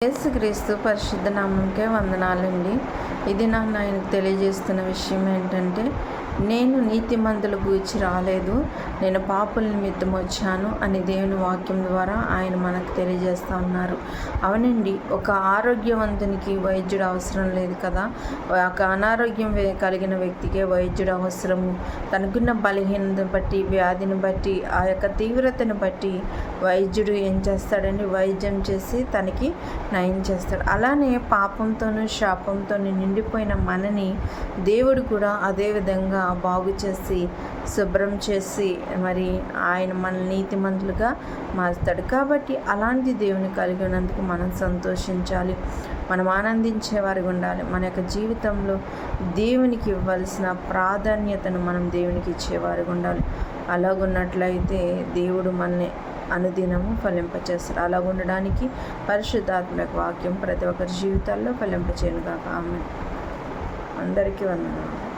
యేసుక్రీస్తు పరిశుద్ధ నామంకే వందనాలండి ఇది నాకు ఆయనకు తెలియజేస్తున్న విషయం ఏంటంటే నేను నీతిమంతుల గూర్చి రాలేదు. నేను పాపుల నిమిత్తం వచ్చాను అని దేవుని వాక్యం ద్వారా ఆయన మనకు తెలియజేస్తూ ఉన్నారు. అవునండి ఒక ఆరోగ్యవంతునికి వైద్యుడు అవసరం లేదు కదా? ఒక అనారోగ్యం కలిగిన వ్యక్తికే వైద్యుడు అవసరము. తనకున్న బలహీనతను బట్టి వ్యాధిని బట్టి ఆ యొక్క తీవ్రతను బట్టి వైద్యుడు ఏం చేస్తాడండి? వైద్యం చేసి తనకి నయం చేస్తాడు. అలానే పాపంతోనూ శాపంతోనూ నిండిపోయిన మనని దేవుడు కూడా అదే విధంగా బాగు చేసి శుభ్రం చేసి మరి ఆయన మన నీతిమంతులుగా మారుస్తాడు. కాబట్టి అలాంటి దేవుని కలిగి ఉన్నందుకు మనం సంతోషించాలి. మనం ఆనందించే వారిగా ఉండాలి. మన యొక్క జీవితంలో దేవునికి ఇవ్వాల్సిన ప్రాధాన్యతను మనం దేవునికి ఇచ్చేవారిగా ఉండాలి. అలాగున్నట్లయితే దేవుడు మనని అనుదినము ఫలింపచేస్తారు అలా ఉండడానికి పరిశుద్ధాత్మక వాక్యం ప్రతి ఒక్కరి జీవితాల్లో ఫలింపచేయను కాక ఆమె అందరికీ వందనాలు.